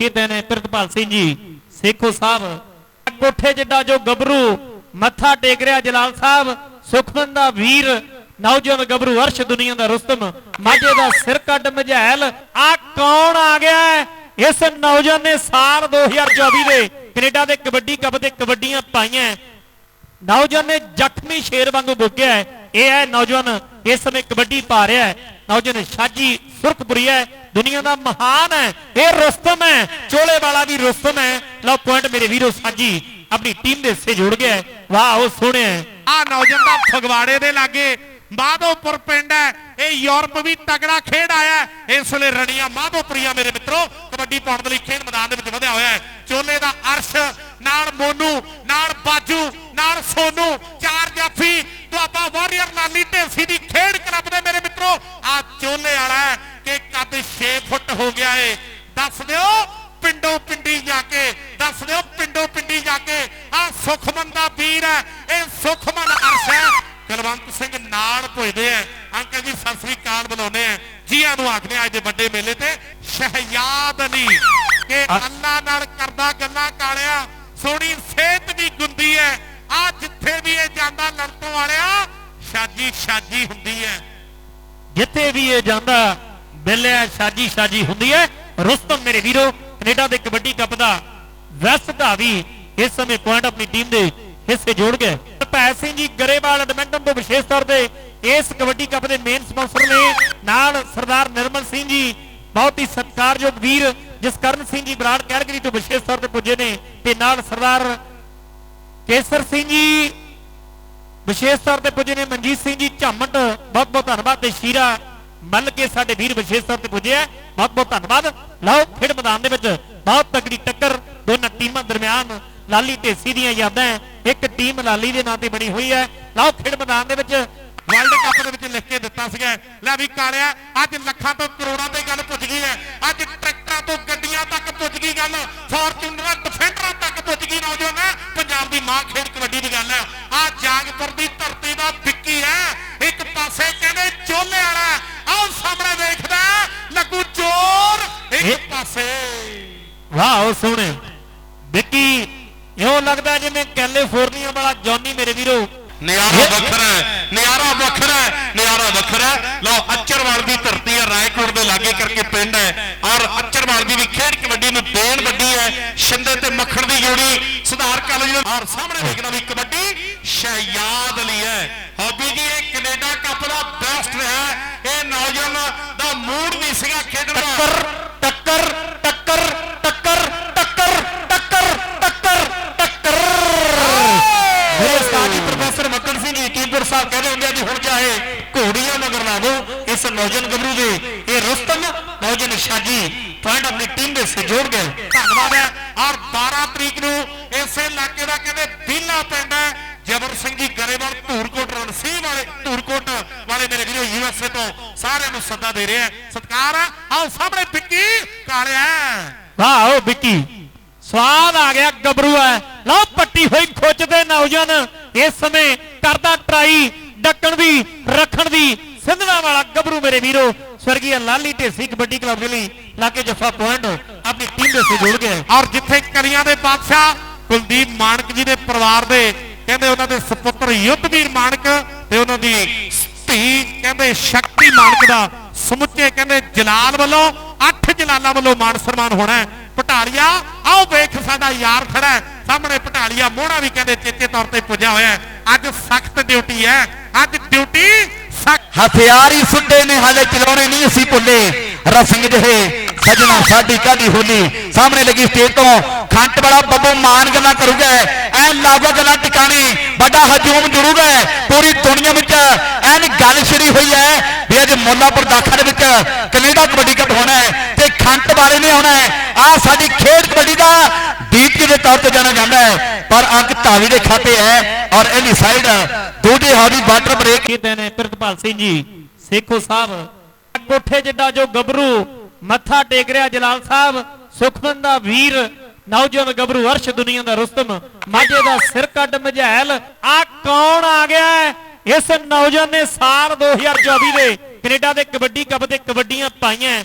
ਕੀਤੇ ਨੇ ਪ੍ਰਿਤਪਾਲ ਸਿੰਘ ਜੀ, ਸੇਖੋ ਸਾਹਿਬ। ਕੋਠੇ ਜਿੱਡਾ ਜੋ ਗੱਭਰੂ ਮੱਥਾ ਟੇਕ ਰਿਹਾ ਜਲਾਲ ਸਾਹਿਬ ਸੁਖਮਨ ਦਾ ਵੀਰ, ਨੌਜਵਾਨ ਗੱਭਰੂ ਅਰਸ਼ ਦੁਨੀਆ ਦਾ ਰੁਸਤਮ, ਮਾਝੇ ਦਾ ਸਿਰ ਕੱਢ ਮਝੈਲ ਆ ਕੌਣ ਆ ਗਿਆ ਇਸ ਨੌਜਵਾਨ ਨੇ ਸਾਲ 2024 ਦੇ ਕੈਨੇਡਾ ਦੇ ਕਬੱਡੀ ਕੱਪ ਤੇ ਕਬੱਡੀਆਂ ਪਾਈਆਂ ਨੌਜਵਾਨ ਨੇ ਜ਼ਖਮੀ ਸ਼ੇਰ ਵਾਂਗੂ ਬੁੱਕਿਆ ਇਹ ਹੈ ਨੌਜਵਾਨ ਇਸ ਸਮੇਂ ਕਬੱਡੀ ਪਾ ਰਿਹਾ ਹੈ। ਨੌਜਵਾਨ ਸ਼ਾਜੀ ਸੁਰਖਪੁਰੀ ਹੈ। ਦੁਨੀਆ ਦਾ ਮਹਾਨ ਹੈ, ਇਹ ਰੁਸਤਮ ਹੈ, ਚੋਲੇ ਵਾਲਾ ਵੀ ਰੁਸਤਮ ਹੈ। ਲਓ ਪੁਆਇੰਟ ਮੇਰੇ ਵੀਰੋ ਸਾਜੀ, ਆਪਣੀ ਟੀਮ ਦੇ ਹਿੱਸੇ ਜੁੜ ਗਿਆ ਵਾਹ, ਉਹ ਸੋਹਣਿਆ ਆ ਨੌਜਵਾਨ ਦਾ ਫਗਵਾੜੇ ਦੇ ਲਾਗੇ, ਮਾਧੋਪੁਰ ਪਿੰਡ ਹੈ। ਇਹ ਯੂਰਪ ਵੀ ਤਗੜਾ ਖੇਡ ਆਇਆ ਇਸ ਵੇਲੇ ਰਣੀਆਂ ਮਾਧੋਪੁਰੀਆ ਮੇਰੇ ਮਿੱਤਰੋ, ਕਬੱਡੀ ਪਾਉਣ ਦੇ ਲਈ ਖੇਡ ਮੈਦਾਨ ਦੇ ਵਿੱਚ ਵਧਿਆ ਹੋਇਆ ਹੈ। ਚੋਲੇ ਦਾ ਅਰਸ਼, ਨਾਲ ਮੋਨੂ, ਨਾਲ ਬਾਜੂ, ਨਾਲ ਸੋਨੂ, ਚਾਰ ਜਾਫੀ, ਦੁਆਬਾ ਵਾਰੀਅਰ ਲਾਲੀ ਢੇਸੀ ਦੀ ਖੇਡ ਕਲੱਬ ਦੇ ਮੇਰੇ ਮਿੱਤਰੋ ਆ ਚੋਲੇ ਵਾਲਾ ਫੁੱਟ ਹੋ ਗਿਆ ਏ। ਦੱਸ ਦਿਓ ਪਿੰਡੋਂ ਪਿੰਡੀ ਜਾ ਕੇ ਦੱਸ ਦਿਓ ਪਿੰਡੋਂ ਪਿੰਡੀ ਜਾ ਕੇ ਆ ਸੁਖਮਨ ਦਾ ਵੀਰ ਹੈ ਇਹ ਸੁਖਮਨ ਅਰਸ਼ ਹੈ। ਕੁਲਵੰਤ ਸਿੰਘ ਨਾਲ ਪੁੱਜਦੇ ਆ। ਅੰਕਲ ਜੀ ਸਤਿ ਸ੍ਰੀ ਅਕਾਲ ਬੁਲਾਉਂਦੇ ਆ। ਜੀਆਂ ਨੂੰ ਆਖਦੇ ਆ ਅੱਜ ਦੇ ਵੱਡੇ ਮੇਲੇ ਤੇ ਸ਼ਹਿਯਾਦ ਅਲੀ ਕਿ ਅੱਲਾ ਨਾਲ ਕਰਦਾ ਗੱਲਾਂ ਕਾਲਿਆ ਸੋਹਣੀ ਸਿਹਤ ਵੀ ਗੁੰਦੀ ਹੈ। ਆ ਜਿੱਥੇ ਵੀ ਇਹ ਜਾਂਦਾ ਲੜਤੋਂ ਵਾਲਿਆ ਸ਼ਾਜੀ ਸ਼ਾਜੀ ਹੁੰਦੀ ਹੈ। ਜਿੱਥੇ ਵੀ ਇਹ ਜਾਂਦਾ ਬਿੱਲਿਆ ਸਾਜੀ ਸਾਜੀ ਹੁੰਦੀ ਹੈ। ਰੁਸਤਮ ਮੇਰੇ ਵੀਰੋ, ਕੈਨੇਡਾ ਦੇ ਕਬੱਡੀ ਕੱਪ ਦਾ ਵੈਸਟ ਦਾ ਇਸ ਸਮੇਂ ਪੁਆਇੰਟ ਆਪਣੀ ਟੀਮ ਦੇ ਹਿੱਸੇ ਜੋੜ ਗਏ ਭੈ ਸਿੰਘ ਜੀ, ਗਰੇਵਾਲ ਐਡਮਿੰਟਨ ਤੋਂ ਵਿਸ਼ੇਸ਼ ਤੌਰ ਤੇ ਇਸ ਕਬੱਡੀ ਕੱਪ ਦੇ ਮੇਨ ਸਪਾਂਸਰ ਨੇ ਨਾਲ ਸਰਦਾਰ ਨਿਰਮਲ ਸਿੰਘ ਜੀ, ਬਹੁਤ ਹੀ ਸਤਿਕਾਰਯੋਗ ਵੀਰ ਜਸਕਰਨ ਸਿੰਘ ਜੀ, ਬਰਾੜ ਕੈਲਗਰੀ ਤੋਂ ਵਿਸ਼ੇਸ਼ ਤੌਰ ਤੇ ਪੁੱਜੇ ਨੇ ਤੇ ਨਾਲ ਸਰਦਾਰ ਕੇਸਰ ਸਿੰਘ ਜੀ ਵਿਸ਼ੇਸ਼ ਤੌਰ ਤੇ ਪੁੱਜੇ ਨੇ, ਮਨਜੀਤ ਸਿੰਘ ਜੀ, ਝਾਮਟ ਬਹੁਤ ਬਹੁਤ ਧੰਨਵਾਦ ਤੇ ਸ਼ੀਰਾ ਮੱਲ ਕੇ ਸਾਡੇ ਵੀਰ ਵਿਸ਼ੇਸ਼ ਤੌਰ ਤੇ ਪੁੱਜੇ ਬਹੁਤ ਬਹੁਤ ਧੰਨਵਾਦ। ਲਓ, ਖੇਡ ਮੈਦਾਨ ਦੇ ਵਿੱਚ ਬਹੁਤ ਤਕੜੀ ਟੱਕਰ ਦੋਨਾਂ ਟੀਮਾਂ ਦਰਮਿਆਨ ਲਾਲੀ ਢੇਸੀ ਦੀਆਂ ਯਾਦਾਂ ਇੱਕ ਟੀਮ ਲਾਲੀ ਦੇ ਨਾਂ ਤੇ ਬਣੀ ਹੋਈ ਹੈ। ਲਓ, ਖੇਡ ਮੈਦਾਨ ਦੇ ਵਿੱਚ ਵਰਲਡ ਕੱਪ ਦੇ ਵਿੱਚ ਲਿਖ ਕੇ ਦਿੱਤਾ ਸੀਗਾ ਲੈ ਵੀ ਕਾਲਿਆ, ਅੱਜ ਲੱਖਾਂ ਤੋਂ ਕਰੋੜਾਂ ਤੇ ਗੱਲ ਪੁੱਜ ਗਈ ਹੈ। ਅੱਜ ਟਰੈਕਟਰਾਂ ਤੋਂ ਗੱਡੀਆਂ ਤੱਕ ਪੁੱਜ ਗਈ ਗੱਲ। ਫਾਰਚੂਨਰਾਂ, ਡਿਫੈਂਡਰਾਂ ਤੱਕ ਪੁੱਜ ਗਈ ਨੌਜਵਾਨ। ਪੰਜਾਬ ਦੀ ਮਾਂ ਖੇਡ ਵਾਹ ਉਹ ਸੋਹਣੇ। ਵਿੱਕੀ ਇਉਂ ਲੱਗਦਾ ਜਿਵੇਂ ਕੈਲੀਫੋਰਨੀਆ ਵਾਲਾ ਜੌਨੀ ਮੇਰੇ ਵੀਰੋ। ਨਿਆਰਾ ਵੱਖਰਾ ਹੈ ਨਿਆਰਾ ਵੱਖਰਾ ਹੈ ਨਿਆਰਾ ਵੱਖਰਾ ਹੈ। ਲਓ ਅੱਚਰਵਾਲ ਦੀ ਧਰਤੀ ਹੈ ਰਾਏਕੋਟ ਦੇ ਲਾਗੇ ਕਰਕੇ ਪਿੰਡ ਹੈ। ਔਰ ਅੱਚਰਵਾਲ ਦੀ ਵੀ ਖੇਡ ਕਬੱਡੀ ਨੂੰ ਦੇਣ ਵੱਡੀ ਹੈ। ਸ਼ਿੰਦੇ ਤੇ ਮੱਖਣ ਦੀ ਜੋੜੀ ਸੁਧਾਰ ਕਾਲਜ ਦੇ ਔਰ ਸਾਹਮਣੇ ਵੇਖਣਾ ਵੀ ਕਬੱਡੀ ਸ਼ਹਿਯਾਦ ਅਲੀ ਹੈ। ਹੌਬੀ ਜੀ ਇਹ ਕੈਨੇਡਾ ਕੱਪ ਦਾ ਬੈਸਟ ਰਿਹਾ ਇਹ ਨੌਜਵਾਨ ਦਾ ਮੂਡ ਨਹੀਂ ਸੀਗਾ ਖੇਡਣ ਦਾ। ਟੱਕਰ ਟੱਕਰ ਟੱਕਰ। ਇਸ ਗੱਭਰੂ ਦੇ ਇਹ ਰੁਸਤਮ ਨੌਜਵਾਨ ਸ਼ਾਜੀ ਪੁਆਇੰਟ ਆਪਣੀ ਟੀਮ ਦੇ ਸੇ ਜੋੜ ਗਏ। ਧੰਨਵਾਦ ਹੈ। ਔਰ 12 ਤਰੀਕ ਨੂੰ ਇਸੇ ਇਲਾਕੇ ਦਾ ਕਹਿੰਦੇ ਬੀਲਾ ਪਿੰਡ ਹੈ। ਜਬਰ ਸਿੰਘ ਜੀ ਗਰੇਵਾਲ ਧੂਰਕੋਟ ਰਣਸੀ ਵਾਲੇ, ਧੂਰਕੋਟ ਵਾਲੇ ਮੇਰੇ ਵੀਰੋ ਯੂਐਸਏ ਤੋਂ ਸਾਰਿਆਂ ਨੂੰ ਸੱਦਾ ਦੇ ਰਿਹਾ ਸਤਿਕਾਰ ਆਓ ਸਾਹਮਣੇ ਵਿੱਕੀ ਕਾਲਿਆ ਵਾਹ ਉਹ ਵਿੱਕੀ। ਸਵਾਦ ਆ ਗਿਆ, ਗੱਭਰੂ ਹੈ। ਲਓ, ਪੱਟੀ ਹੋਈ ਖੁੱਚ ਦੇ ਨੌਜਵਾਨ ਇਸ ਸਮੇਂ ਕਰਦਾ ਟਰਾਈ, ਡੱਕਣ ਦੀ, ਰੱਖਣ ਦੀ ਸਿੰਧਣਾ ਵਾਲਾ ਗੱਭਰੂ ਮੇਰੇ ਵੀਰੋ ਸਵਰਗੀ ਲਾਲੀ ਢੇਸੀ ਕਬੱਡੀ ਕਲੱਬ ਦੇ ਲਈ ਲਾਗੇ ਜਫਾ ਆਪਣੀ ਟੀਮ ਦੇ ਸੇ ਜੁੜ ਗਏ। ਔਰ ਜਿੱਥੇ ਕਲੀਆਂ ਦੇ ਬਾਦਸ਼ਾਹ ਕੁਲਦੀਪ ਮਾਨਕ ਜੀ ਦੇ ਪਰਿਵਾਰ ਦੇ, ਕਹਿੰਦੇ ਉਹਨਾਂ ਦੇ ਸੁਪੁੱਤਰ ਯੁੱਧਵੀਰ ਮਾਨਕ ਤੇ ਉਹਨਾਂ ਦੀ ਧੀ ਕਹਿੰਦੇ ਸ਼ਕਤੀ ਮਾਨਕ ਦਾ ਸਮੁੱਚੇ ਕਹਿੰਦੇ ਜਲਾਲ ਵੱਲੋਂ, ਅੱਠ ਜਲਾਲਾਂ ਵੱਲੋਂ ਮਾਨ ਸਨਮਾਨ ਹੋਣਾ ਹੈ। ਪਟਾਲੀਆ, ਆਓ ਵੇਖ ਸਾਡਾ ਯਾਰ ਖੜਾ ਹੈ। ਸਾਹਮਣੇ ਪਟਾਲੀਆ ਮੋਹਣਾ ਵੀ ਕਹਿੰਦੇ ਚੇਤੇ ਤੌਰ ਤੇ ਪੁੱਜਿਆ ਹੋਇਆ ਅੱਜ ਸਖਤ ਡਿਊਟੀ ਹੈ। ਅੱਜ ਡਿਊਟੀ ਹਥਿਆਰ ਹੀ ਸੁੱਟੇ ਨੇ, ਹਾਲੇ ਚਲਾਉਣੇ ਨਹੀਂ ਅਸੀਂ ਭੁੱਲੇ। ਰਸਿੰਗ ਜਿਹੇ ਸਜਣਾ ਸਾਡੀ ਕਾਦੀ ਹੋਲੀ? ਸਾਹਮਣੇ ਲੱਗੀ ਸਟੇਜ ਤੋਂ, ਖੰਟ ਵਾਲਾ ਬੱਬੂ ਮਾਨ ਗੱਲਾਂ ਕਰੂਗਾ ਐ ਲਾਵਾ ਗੱਲਾਂ ਟਿਕਾਣੇ, ਵੱਡਾ ਹਜੂਮ ਜੁੜੂਗਾ, ਪੂਰੀ ਦੁਨੀਆ ਵਿੱਚ ਐਨ ਗੱਲ ਛਿੜੀ ਹੋਈ ਹੈ, ਵੀ ਅੱਜ ਮੋਲਾਪੁਰ ਦਾਖਾ ਦੇ ਵਿੱਚ ਕੈਨੇਡਾ ਕਬੱਡੀ ਕੱਪ ਹੋਣਾ ਹੈ ਤੇ ਖੰਟ ਵਾਲੇ ਨੇ ਆਉਣਾ ਹੈ। ਆ ਸਾਡੀ ਖੇਡ ਕਬੱਡੀ ਦਾ ਦੀਪ ਜੀ ਦੇ ਤੌਰ ਤੇ ਜਾਣਿਆ ਜਾਂਦਾ ਹੈ, ਪਰ ਅੰਕ ਧਾਵੀ ਦੇ ਖਾਤੇ ਹੈ ਔਰ ਇਹਦੀ ਸਾਈਡ ਦੂਜੀ ਕੀਤੇ ਨੇ ਪ੍ਰਿਤਪਾਲ ਸਿੰਘ ਜੀ, ਸੇਖੋ ਸਾਹਿਬ। ਕੋਠੇ ਜਿੱਡਾ ਜੋ ਗੱਭਰੂ ਮੱਥਾ ਟੇਕ ਰਿਹਾ ਜਲਾਲ ਸਾਹਿਬ, ਸੁਖਮਨ ਦਾ ਵੀਰ, ਨੌਜਵਾਨ ਗੱਭਰੂ ਅਰਸ਼ ਦੁਨੀਆ ਦਾ ਰੁਸਤਮ, ਮਾਝੇ ਦਾ ਸਿਰ ਕੱਢ ਮਝੈਲ ਆ ਕੌਣ ਆ ਗਿਆ ਹੈ? ਇਸ ਨੌਜਵਾਨ ਨੇ ਸਾਲ 2024 ਦੇ ਕੈਨੇਡਾ ਦੇ ਕਬੱਡੀ ਕੱਪ ਤੇ ਕਬੱਡੀਆਂ ਪਾਈਆਂ।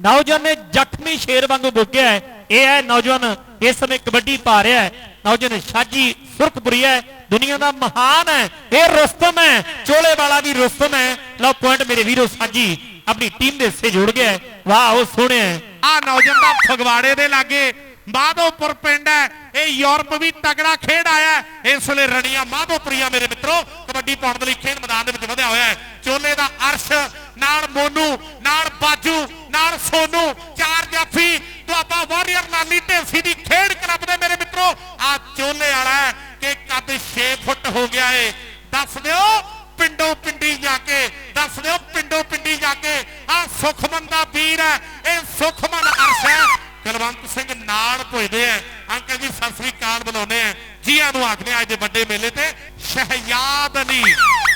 ਨੌਜਵਾਨ ਨੇ ਜ਼ਖਮੀ ਸ਼ੇਰ ਵਾਂਗੂ ਬੁੱਕਿਆ ਹੈ। ਇਹ ਹੈ ਨੌਜਵਾਨ, ਇਸ ਸਮੇਂ ਕਬੱਡੀ ਪਾ ਰਿਹਾ ਹੈ। ਨੌਜਵਾਨ ਸ਼ਾਜੀ ਸੁਰਖਪੁਰੀ ਹੈ। ਦੁਨੀਆ ਦਾ ਮਹਾਨ ਹੈ। ਇਹ ਰੁਸਤਮ ਹੈ। ਚੋਲੇ ਵਾਲਾ ਵੀ ਰੁਸਤਮ ਹੈ। ਲਓ ਪੁਆਇੰਟ ਮੇਰੇ ਵੀਰੋ ਸਾਜੀ, ਆਪਣੀ ਟੀਮ ਦੇ ਹਿੱਸੇ ਜੁੜ ਗਿਆ ਵਾਹ, ਉਹ ਸੋਹਣਿਆ ਆ ਨੌਜਵਾਨ ਦਾ ਫਗਵਾੜੇ ਦੇ ਲਾਗੇ। ਮਾਧੋਪੁਰ ਪਿੰਡ ਹੈ। ਇਹ ਯੂਰਪ ਵੀ ਤਗੜਾ ਖੇਡ ਆਇਆ ਇਸ ਵੇਲੇ ਰਣੀਆਂ ਮਾਧੋਪੁਰੀਆ ਮੇਰੇ ਮਿੱਤਰੋ, ਕਬੱਡੀ ਪਾਉਣ ਦੇ ਲਈ ਖੇਡ ਮੈਦਾਨ ਦੇ ਵਿੱਚ ਵਧਿਆ ਹੋਇਆ ਹੈ। ਚੋਲੇ ਦਾ ਅਰਸ਼, ਨਾਲ ਮੋਨੂ, ਨਾਲ ਬਾਜੂ, ਨਾਲ ਸੋਨੂ, ਚਾਰ ਜਾਫੀ ਦੁਆਬਾ ਵਾਰੀਅਰ ਨਾਲੀ ਢੇਸੀ ਦੀ ਖੇਡ ਕਲੱਬ ਦੇ ਮੇਰੇ ਮਿੱਤਰੋ ਆ ਚੋਲੇ ਵਾਲਾ ਕਿ ਕੱਦ 6 ਫੁੱਟ ਹੋ ਗਿਆ ਏ। ਦੱਸ ਦਿਓ ਪਿੰਡੋਂ ਪਿੰਡੀ ਜਾ ਕੇ ਦੱਸ ਦਿਓ ਪਿੰਡੋਂ ਪਿੰਡੀ ਜਾ ਕੇ ਆ ਸੁਖਮਨ ਦਾ ਵੀਰ ਹੈ ਇਹ ਸੁਖਮਨ ਅਰਸ਼ ਹੈ। ਕੁਲਵੰਤ ਸਿੰਘ ਨਾਲ ਪੁੱਜਦੇ ਆ ਅੰਕਲ ਜੀ ਸਤਿ ਸ੍ਰੀ ਅਕਾਲ ਬੁਲਾਉਂਦੇ ਆ ਜੀਆਂ ਨੂੰ ਆਖਦੇ ਆ ਅੱਜ ਦੇ ਵੱਡੇ ਮੇਲੇ ਤੇ ਸ਼ਹਿਜ਼ਾਦ ਅਲੀ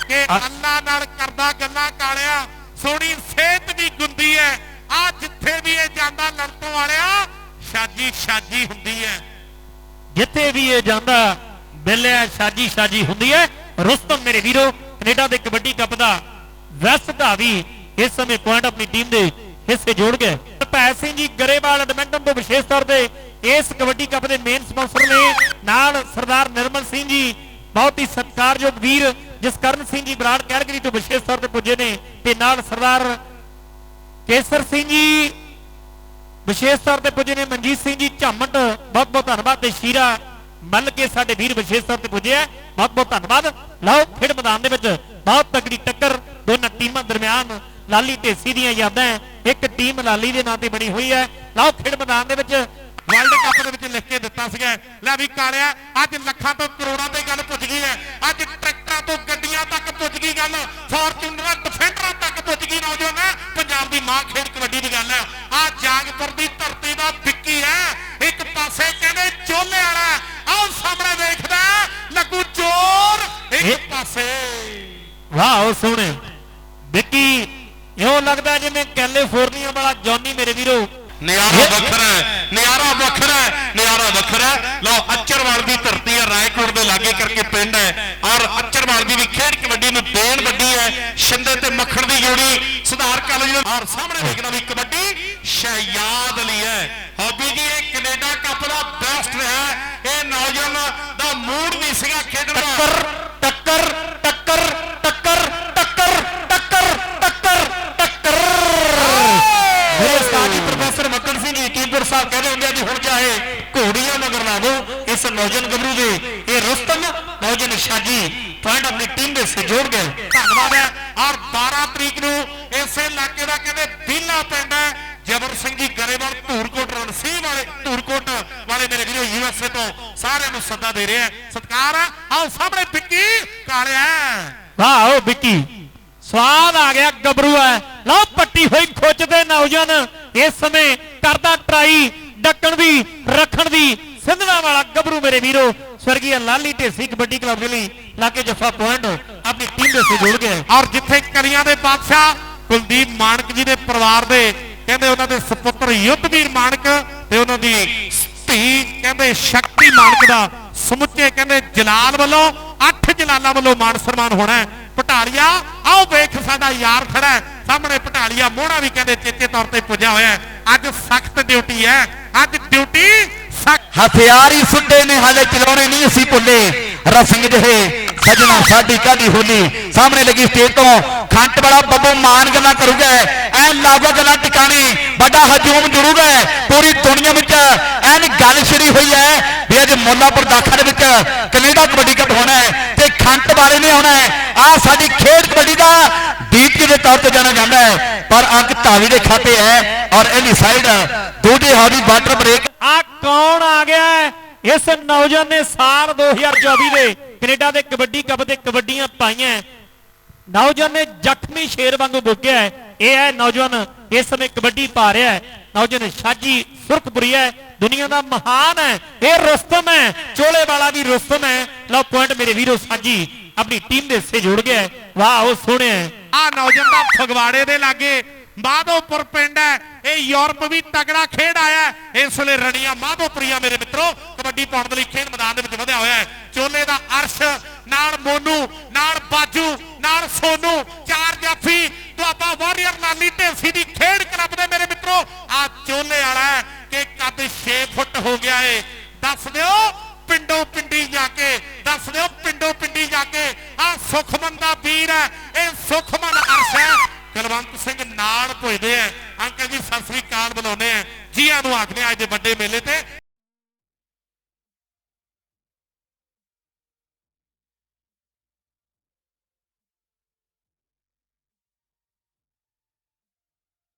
ਕਿ ਅੱਲਾ ਨਾਲ ਕਰਦਾ ਗੱਲਾਂ ਕਾਲਿਆ ਸੋਹਣੀ ਸਿਹਤ ਵੀ ਗੁੰਦੀ ਹੈ। ਆ ਜਿੱਥੇ ਵੀ ਇਹ ਜਾਂਦਾ ਲੜਤੋਂ ਵਾਲਿਆ ਸ਼ਾਜੀ ਸ਼ਾਜੀ ਹੁੰਦੀ ਹੈ। ਜਿੱਥੇ ਵੀ ਇਹ ਜਾਂਦਾ ਬਿੱਲਿਆ ਸਾਜੀ ਸਾਜੀ ਹੁੰਦੀ ਹੈ। ਰੁਸਤਮ ਮੇਰੇ ਵੀਰੋ, ਕੈਨੇਡਾ ਦੇ ਕਬੱਡੀ ਕੱਪ ਦਾ ਵੈਸਟ ਦਾ ਇਸ ਸਮੇਂ ਪੁਆਇੰਟ ਆਪਣੀ ਟੀਮ ਦੇ ਹਿੱਸੇ ਜੋੜ ਗਏ ਭੈ ਸਿੰਘ ਜੀ ਗਰੇਵਾਲ ਐਡਮਿੰਟਨ ਤੋਂ ਵਿਸ਼ੇਸ਼ ਤੌਰ ਤੇ ਇਸ ਕਬੱਡੀ ਕੱਪ ਦੇ ਮੇਨ ਸਪਾਂਸਰ ਨੇ ਨਾਲ ਸਰਦਾਰ ਨਿਰਮਲ ਸਿੰਘ ਜੀ, ਬਹੁਤ ਹੀ ਸਤਿਕਾਰਯੋਗ ਵੀਰ ਜਸਕਰਨ ਸਿੰਘ ਜੀ ਬਰਾੜ ਕੈਲਗਰੀ ਤੋਂ ਵਿਸ਼ੇਸ਼ ਤੌਰ ਤੇ ਪੁੱਜੇ ਨੇ ਤੇ ਨਾਲ ਸਰਦਾਰ ਕੇਸਰ ਸਿੰਘ ਜੀ ਵਿਸ਼ੇਸ਼ ਤੌਰ ਤੇ ਪੁੱਜੇ ਨੇ ਮਨਜੀਤ ਸਿੰਘ ਜੀ, ਝਾਮਟ। ਬਹੁਤ ਬਹੁਤ ਧੰਨਵਾਦ ਤੇ ਸ਼ੀਰਾ ਮੱਲ ਕੇ ਸਾਡੇ ਵੀਰ ਵਿਸ਼ੇਸ਼ ਤੌਰ ਤੇ ਪੁੱਜੇ ਆ। ਬਹੁਤ ਬਹੁਤ ਧੰਨਵਾਦ। ਲਓ, ਖੇਡ ਮੈਦਾਨ ਦੇ ਵਿੱਚ ਬਹੁਤ ਤਕੜੀ ਟੱਕਰ। ਦੋਨਾਂ ਟੀਮਾਂ ਦਰਮਿਆਨ ਲਾਲੀ ਢੇਸੀ ਦੀਆਂ ਯਾਦਾਂ ਇੱਕ ਟੀਮ ਲਾਲੀ ਦੇ ਨਾਂ ਤੇ ਬਣੀ ਹੋਈ ਹੈ। ਲਓ, ਖੇਡ ਮੈਦਾਨ ਦੇ ਵਿੱਚ ਵਰਲਡ ਕੱਪ ਦੇ ਵਿੱਚ ਲਿਖ ਕੇ ਦਿੱਤਾ ਸੀਗਾ। ਲੈ ਵੀ ਕਾਲਿਆ, ਅੱਜ ਲੱਖਾਂ ਤੋਂ ਕਰੋੜਾਂ ਤੇ ਗੱਲ ਲੱਗਦਾ ਜਿਵੇਂ ਕੈਲੀਫੋਰਨੀਆ ਵਾਲਾ ਜੌਨੀ ਮੇਰੇ ਵੀਰੋ। ਨਿਆਰਾ ਵੱਖਰਾ ਹੈ ਨਿਆਰਾ ਵੱਖਰਾ ਹੈ ਨਿਆਰਾ ਵੱਖਰਾ ਹੈ। ਲਓ ਅੱਚਰਵਾਲ ਦੀ ਧਰਤੀ ਹੈ ਰਾਏਕੋਟ ਦੇ ਲਾਗੇ ਕਰਕੇ ਪਿੰਡ ਹੈ। ਔਰ ਅੱਚਰਵਾਲ ਦੀ ਵੀ ਖੇਡ ਕਬੱਡੀ ਨੂੰ ਦੇਣ ਵੱਡੀ ਹੈ। ਸ਼ਿੰਦੇ ਤੇ ਮੱਖਣ ਦੀ ਜੋੜੀ ਸੁਧਾਰ ਕਾਲਜ ਦੇ ਔਰ ਸਾਹਮਣੇ ਵੇਖਣਾ ਵੀ ਕਬੱਡੀ ਸ਼ਹਿਜ਼ਾਦ ਅਲੀ ਹੈ। ਹੌਬੀ ਜੀ ਇਹ ਕੈਨੇਡਾ ਕੱਪ ਦਾ ਬੈਸਟ ਰਿਹਾ ਇਹ ਨੌਜਵਾਨ ਦਾ ਮੂਡ ਨਹੀਂ ਸੀਗਾ ਖੇਡਣ ਦਾ। ਸ਼ਾਜੀ ਪੁਆਇੰਟ ਆਪਣੀ ਟੀਮ ਦੇ ਸਹਿਯੋਗ ਗਏ ਧੰਨਵਾਦ ਹੈ। ਔਰ 12 ਤਰੀਕ ਨੂੰ ਇਸੇ ਇਲਾਕੇ ਦਾ ਕਹਿੰਦੇ ਬੀਲਾ ਪਿੰਡ ਹੈ, ਜਬਰ ਸਿੰਘ ਜੀ ਗਰੇਵਾਲ ਧੂਰਕੋਟ ਰਣਸੀ ਵਾਲੇ, ਧੂਰਕੋਟ ਵਾਲੇ ਮੇਰੇ ਵੀਰੋ ਯੂਐਸਏ ਤੋਂ ਸਾਰਿਆਂ ਨੂੰ ਸੱਦਾ ਦੇ ਰਿਹਾ ਸਤਿਕਾਰ ਹੈ। ਆਓ ਸਾਹਮਣੇ ਵਿੱਕੀ ਕਾਲਿਆ ਵਾਹ ਉਹ ਵਿੱਕੀ। ਸਵਾਦ ਆ ਗਿਆ, ਗੱਭਰੂ ਹੈ। ਲਓ, ਪੱਟੀ ਹੋਈ ਖੁੱਚ ਦੇ ਨੌਜਵਾਨ। ਇਸ ਸਮੇਂ ਕਰਦਾ ਟਰਾਈ, ਡੱਕਣ ਦੀ, ਰੱਖਣ ਦੀ ਸਿੰਧਣਾ ਵਾਲਾ ਗੱਭਰੂ ਮੇਰੇ ਵੀਰੋ ਸਵਰਗੀ ਲਾਲੀ ਢੇਸੀ ਕਬੱਡੀ ਕਲੱਬ ਦੇ ਲਈ ਲਾਗੇ ਜਫਾ ਪੁਆਇੰਟ ਆਪਣੀ ਟੀਮ ਦੇ ਸੇ ਜੁੜ ਗਏ। ਔਰ ਜਿੱਥੇ ਕਰੀਆਂ ਦੇ ਬਾਦਸ਼ਾਹ, ਕੁਲਦੀਪ ਮਾਨਕ ਜੀ ਦੇ ਪਰਿਵਾਰ ਦੇ, ਕਹਿੰਦੇ ਉਹਨਾਂ ਦੇ ਸੁਪੁੱਤਰ ਯੁੱਧਵੀਰ ਮਾਨਕ ਤੇ ਉਹਨਾਂ ਦੀ ਧੀ, ਕਹਿੰਦੇ ਸ਼ਕਤੀ ਮਾਨਕ ਦਾ ਸਮੁੱਚੇ ਕਹਿੰਦੇ ਜਲਾਲ ਵੱਲੋਂ, ਅੱਠ ਜਲਾਲਾਂ ਵੱਲੋਂ ਮਾਨ ਸਨਮਾਨ ਹੋਣਾ ਹੈ। ਪਟਾਲੀਆ ਆਓ ਵੇਖ ਸਾਡਾ ਯਾਰ ਖੜਾ ਹੈ। ਸਾਹਮਣੇ ਪਟਾਲੀਆ ਮੋਹਣਾ ਵੀ ਕਹਿੰਦੇ ਚੇਤੇ ਤੌਰ ਤੇ ਪੁੱਜਿਆ ਹੋਇਆ ਅੱਜ ਸਖਤ ਡਿਊਟੀ ਹੈ। ਅੱਜ ਡਿਊਟੀ ਹਥਿਆਰ ਹੀ ਸੁੱਟੇ ਨੇ, ਹਾਲੇ ਚਲਾਉਣੇ ਨਹੀਂ ਅਸੀਂ ਭੁੱਲੇ। ਰਸਿੰਗ ਜਿਹੇ ਸਜਣਾ ਸਾਡੀ ਕਾਦੀ ਹੋਲੀ ਸਾਹਮਣੇ ਲੱਗੀ ਸਟੇਜ ਤੋਂ। ਖੰਟ ਵਾਲਾ ਬੱਬੂ ਮਾਨ ਗੱਲਾਂ ਕਰੂਗਾ ਐ ਲਾਵਾ ਗੱਲਾਂ ਟਿਕਾਣੇ, ਵੱਡਾ ਹਜੂਮ ਜੁੜੂਗਾ। ਪੂਰੀ ਦੁਨੀਆ ਵਿੱਚ ਐਨ ਗੱਲ ਛਿੜੀ ਹੋਈ ਹੈ ਵੀ ਅੱਜ ਮੋਲਾਪੁਰ ਦਾਖਾ ਦੇ ਵਿੱਚ ਕੈਨੇਡਾ ਕਬੱਡੀ ਕੱਪ ਹੋਣਾ ਹੈ ਤੇ ਖੰਟ ਵਾਲੇ ਨੇ ਆਉਣਾ ਹੈ। ਆ ਸਾਡੀ ਖੇਡ ਕਬੱਡੀ ਦਾ ਦੀਪਤੀ ਦੇ ਤੌਰ ਤੇ ਜਾਣਿਆ ਜਾਂਦਾ ਹੈ, ਪਰ ਅੰਕ ਧਾਵੀ ਦੇ ਖਾਤੇ ਹੈ ਔਰ ਇਹਦੀ ਸਾਈਡ ਦੂਜੀ ਹਾਵੀ ਵਾਟਰ ਬ੍ਰੇਕ ਆ ਇਸ ਨੌਜਵਾਨ ਨੇ ਸਾਲ 2024 ਦੇ ਕੈਨੇਡਾ ਦੇ ਕਬੱਡੀ ਕੱਪ ਦੇ ਕਬੱਡੀਆਂ ਪਾਈਆਂ ਨੌਜਵਾਨ ਨੇ ਜ਼ਖਮੀ ਸ਼ੇਰ ਵਾਂਗੂ ਬੁੱਕਿਆ ਇਹ ਹੈ ਨੌਜਵਾਨ ਇਸ ਸਮੇਂ ਕਬੱਡੀ ਪਾ ਰਿਹਾ ਹੈ। ਨੌਜਵਾਨ ਸ਼ਾਜੀ ਸੁਰਖਪੁਰੀ ਹੈ। ਦੁਨੀਆ ਦਾ ਮਹਾਨ ਹੈ। ਇਹ ਰੁਸਤਮ ਹੈ। ਚੋਲੇ ਵਾਲਾ ਵੀ ਰੁਸਤਮ ਹੈ। ਲਓ ਪੁਆਇੰਟ ਮੇਰੇ ਵੀਰੋ ਸਾਜੀ, ਆਪਣੀ ਟੀਮ ਦੇ ਹਿੱਸੇ ਜੁੜ ਗਿਆ ਹੈ। ਵਾਹ, ਉਹ ਸੋਹਣਿਆ ਆ ਨੌਜਵਾਨ ਦਾ ਫਗਵਾੜੇ ਦੇ ਲਾਗੇ, ਮਾਧੋਪੁਰ ਪਿੰਡ ਹੈ। ਇਹ ਯੂਰਪ ਵੀ ਤਗੜਾ ਖੇਡ ਆਇਆ ਇਸ ਵੇਲੇ ਰਣੀਆਂ ਮਾਧੋਪੁਰੀਆ ਮੇਰੇ ਮਿੱਤਰੋ, ਕਬੱਡੀ ਪਾਉਣ ਦੇ ਲਈ ਖੇਡ ਮੈਦਾਨ ਦੇ ਵਿੱਚ ਵਧਿਆ ਹੋਇਆ ਹੈ। ਚੋਲੇ ਦਾ ਅਰਸ਼, ਨਾਲ ਮੋਨੂ, ਨਾਲ ਬਾਜੂ, ਨਾਲ ਸੋਨੂ, ਚਾਰ ਜਾਫੀ, ਦੁਆਬਾ ਵਾਰੀਅਰ ਨਾਲੀ ਢੇਸੀ ਦੀ ਖੇਡ ਕਲੱਬ ਦੇ ਮੇਰੇ ਮਿੱਤਰੋ। ਆ ਚੋਲੇ ਵਾਲਾ ਕਿ ਕੱਦ 6 ਫੁੱਟ ਹੋ ਗਿਆ ਏ। ਦੱਸ ਦਿਓ ਪਿੰਡੋਂ ਪਿੰਡੀ ਜਾ ਕੇ, ਦੱਸ ਦਿਓ ਪਿੰਡੋਂ ਪਿੰਡੀ ਜਾ ਕੇ ਆ ਸੁਖਮਨ ਦਾ ਵੀਰ ਹੈ, ਇਹ ਸੁਖਮਨ ਅਰਸ਼ ਹੈ। ਕੁਲਵੰਤ ਸਿੰਘ ਨਾਲ ਪੁੱਜਦੇ ਆ ਅੰਕਲ ਜੀ, ਸਤਿ ਸ੍ਰੀ ਅਕਾਲ ਬੁਲਾਉਂਦੇ ਆ ਜੀਆਂ ਨੂੰ ਆਖਦੇ ਆ ਅੱਜ ਦੇ ਵੱਡੇ ਮੇਲੇ ਤੇ